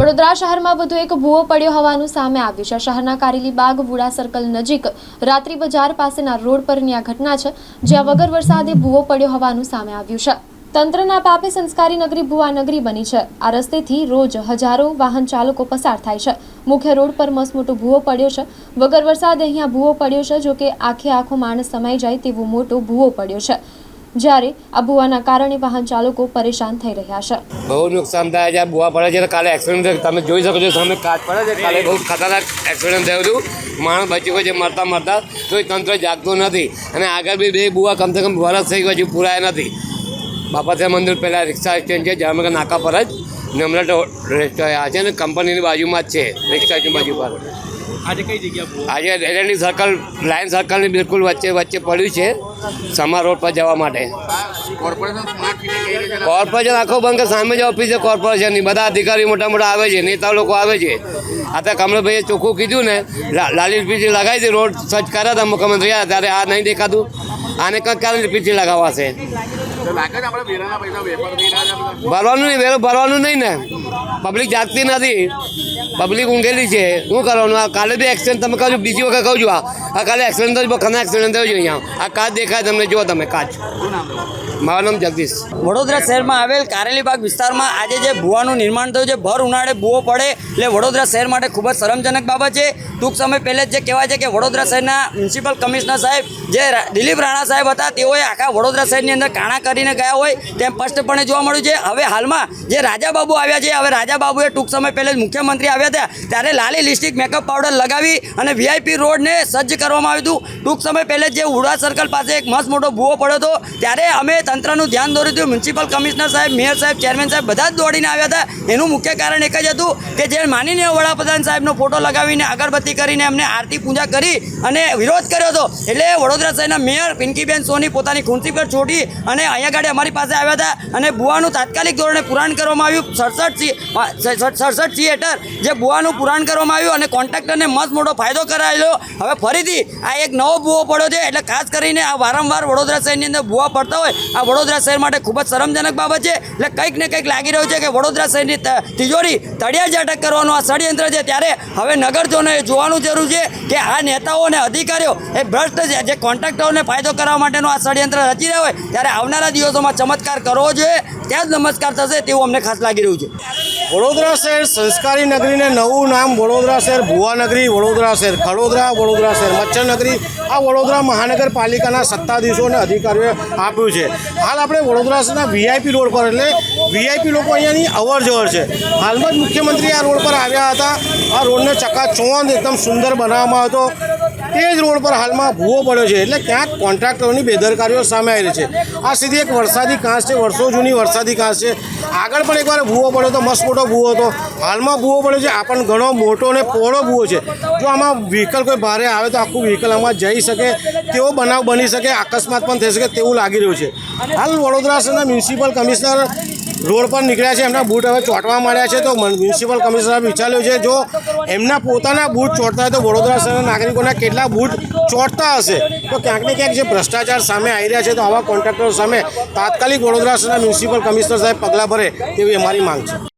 વડોદરા શહેરમાં વધુ એક ભૂવો પડ્યો હોવાનું સામે આવ્યું છે. શહેરના કારેલીબાગ વુડા સર્કલ નજીક રાત્રિ બજાર પાસેના રોડ પરની આ ઘટના છે, જ્યાં વગર વરસાદે ભૂવો પડ્યો હોવાનું સામે આવ્યું છે. તંત્રના પાપે સંસ્કારી નગરી ભુવા નગરી બની છે. આ રસ્તેથી રોજ હજારો વાહન ચાલકો પસાર થાય છે. મુખ્ય રોડ પર મસમોટો ભૂવો પડ્યો છે. વગર વરસાદે અહીંયા ભૂવો પડ્યો છે જો કે આખે આખો માણસ સમાઈ જાય તેવો મોટો ભૂવો પડ્યો છે. જ્યારે આ ભૂવાના કારણે વાહન ચાલકો પરેશાન થઈ રહ્યા છે. બહુ નુકસાન થાય છે. બુવા પડે છે કાલે એક્સિડન્ટ તમે જોઈ શકો છો, સામે કાચ પડે છે. કાલે બહુ ખતરનાક એક્સિડન્ટ થયું હતું. માણસ બચી ગયો છે, મરતા મરતા. તો તંત્ર જાગતું નથી. અને આગળ બી બે બુવા કમસે કમ વરસ થઈ ગયો હજુ પૂરાયા નથી. બાપાસા મંદિર પહેલાં રિક્ષા સ્ટેન્ડ છે જામનગર નાકા પર જ. નમ્રત રેસ્ટોરન્ટ છે ને કંપનીની બાજુમાં જ છે. રિક્ષા સ્ટેન્ડ બાજુ પર. આજે કઈ જગ્યા આજે એલએનડી સર્કલ લાઇન સર્કલની બિલકુલ વચ્ચે વચ્ચે પડ્યું છે સમા રોડ પર જવા માટે. કોર્પોરેશન આખો બંધ કે સામે જ ઓફિસ છે કોર્પોરેશનની બધા અધિકારી મોટા મોટા આવે છે નેતા લોકો આવે છે. આ તો કમલભાઈએ ચોખ્ખું કીધું ને લા- લાલી પીછી લગાવી હતી રોડ સર્ચ કર્યા હતા મુખ્યમંત્રી ત્યારે આ નહીં દેખાતું. આને કંઈક કાલે પીછી લગાવાશે. ભરવાનું નહીં વેરો ભરવાનું નહીં ને. પબ્લિક જાગતી નથી. પબ્લિક ઊંઘેલી છે. શું કરવાનું? આ કાલે બી એક્સિડન્ટ તમે કહો બીજી વખત કહું છું આ આ કાલે એક્સિડન્ટ થયો ઘણા એક્સિડન્ટ થયો છે અહીંયા. આ કાચ દેખાય તમને જુઓ તમે કાચ મારું નામ જગદીશ. વડોદરા શહેરમાં આવેલ કારેલીબાગ વિસ્તારમાં આજે જે ભૂવાનું નિર્માણ થયું છે ભર ઉનાળે ભૂવો પડે. એટલે વડોદરા શહેર માટે ખૂબ જ શરમજનક બાબત છે. ટૂંક સમય પહેલે જ જે કહેવાય છે કે વડોદરા શહેરના મ્યુનિસિપલ કમિશનર સાહેબ જે દિલીપ રાણા સાહેબ હતા તેઓએ આખા વડોદરા શહેરની અંદર કાણા કરીને ગયા હોય તેમ સ્પષ્ટપણે જોવા મળ્યું છે. હવે હાલમાં જે રાજાબાબુ આવ્યા છે, હવે રાજાબાબુએ ટૂંક સમય પહેલાં જ મુખ્યમંત્રી આવ્યા હતા. ત્યારે લાલી લિસ્ટિક મેકઅપ પાવડર લગાવી અને વીઆઈપી રોડને સજ્જ કરવામાં આવ્યું હતું. ટૂંક સમય પહેલાં જે ઉડા સર્કલ પાસે એક મસ્ત મોટો ભૂવો પડ્યો હતો, ત્યારે અમે તંત્રનું ધ્યાન દોર્યું હતું. મ્યુનિસિપલ કમિશનર સાહેબ મેયર સાહેબ ચેરમેન સાહેબ બધા જ દોડીને આવ્યા હતા. એનું મુખ્ય કારણ એક જ હતું કે જે માનીને વડાપ્રધાન સાહેબનો ફોટો લગાવીને અગરબત્તી કરીને એમને આરતી પૂજા કરી અને વિરોધ કર્યો હતો. એટલે વડોદરા શહેરના મેયર પિંકીબેન સોની પોતાની ખુરશી પર છોડી અને અહીંયા ગાડી અમારી પાસે આવ્યા હતા અને બુવાનું તાત્કાલિક ધોરણે પુરાણ કરવામાં આવ્યું. સડસઠ સડસઠ થિયેટર જે બુવાનું પુરાણ કરવામાં આવ્યું અને કોન્ટ્રાક્ટરને મસ્ત મોટો ફાયદો કરાયેલો. હવે ફરીથી આ એક નવો ભૂવો પડ્યો છે, એટલે ખાસ કરીને આ વારંવાર વડોદરા શહેરની અંદર ભૂવા પડતા હોય, આ વડોદરા શહેર માટે ખૂબ જ શરમજનક બાબત છે. એટલે કંઈક ને કંઈક લાગી રહ્યું છે કે વડોદરા શહેરની તિજોરી તળિયા જ અટક કરવાનું આ ષડયંત્ર છે. ત્યારે હવે નગરજનોએ જોવાનું જરૂર છે કે આ નેતાઓ અને અધિકારીઓ એ ભ્રષ્ટ છે. જે કોન્ટ્રાક્ટરોને ફાયદો કરવા માટેનું આ ષડયંત્ર રચી રહ્યા હોય, ત્યારે આવનારા દિવસોમાં ચમત્કાર કરવો જોઈએ, ત્યાં જ નમસ્કાર થશે તેવું અમને ખાસ લાગી રહ્યું છે. વડોદરા શહેર સંસ્કારી નગરીને નવું નામ વડોદરા શહેર, ભુવા નગરી, વડોદરા શહેર, ખડોદરા, વડોદરા શહેર, મચ્છર નગરી, આ વડોદરા મહાનગરપાલિકાના સત્તાધીશો અને અધિકારીઓએ આપ્યું છે. હાલ આપણે વડોદરા શહેરના વીઆઈપી રોડ પર, એટલે વીઆઈપી લોકો અહીંયાની અવર જવર છે. હાલમાં જ મુખ્યમંત્રી આ રોડ પર આવ્યા હતા. આ રોડને ચકાચોંધ એકદમ સુંદર બનાવવામાં આવ્યો હતો. તે જ રોડ પર હાલમાં ભૂવો પડ્યો છે એટલે ક્યાંક કોન્ટ્રાક્ટરોની બેદરકારીઓ સામે આવી રહી છે. આ સીધી એક વરસાદી કાંસ છે, વર્ષો જૂની વરસાદી કાંસ છે. આગળ પણ એકવાર ભૂવો પડ્યો તો મસ્ત મોટો ભૂવો હતો. હાલમાં ભૂવો પડ્યો છે, આ પણ ઘણો મોટો અને પહોળો ભૂવો છે. જો આમાં વ્હીકલ કોઈ ભારે આવે તો આખું વ્હીકલ આમાં જઈ શકે, તેવો બનાવ બની શકે, અકસ્માત પણ થઈ શકે તેવું લાગી રહ્યું છે. હાલ વડોદરા શહેરના મ્યુનિસિપલ કમિશનર રોડ પર નીકળ્યા છે, એમના બૂટ હવે ચોંટવા માંડ્યા છે, તો મ્યુનિસિપલ કમિશનર વિચાર્યું છે, જો એમના પોતાના બૂટ ચોંટતા હોય તો વડોદરા શહેરના નાગરિકોના કેટલા બૂટ ચોંટતા હશે? તો ક્યાંક ને ક્યાંક જે ભ્રષ્ટાચાર સામે આવી રહ્યા છે, તો આવા કોન્ટ્રાક્ટરો સામે તાત્કાલિક વડોદરા શહેરના મ્યુનિસિપલ કમિશનર સાહેબ પગલાં ભરે તેવી અમારી માંગ છે.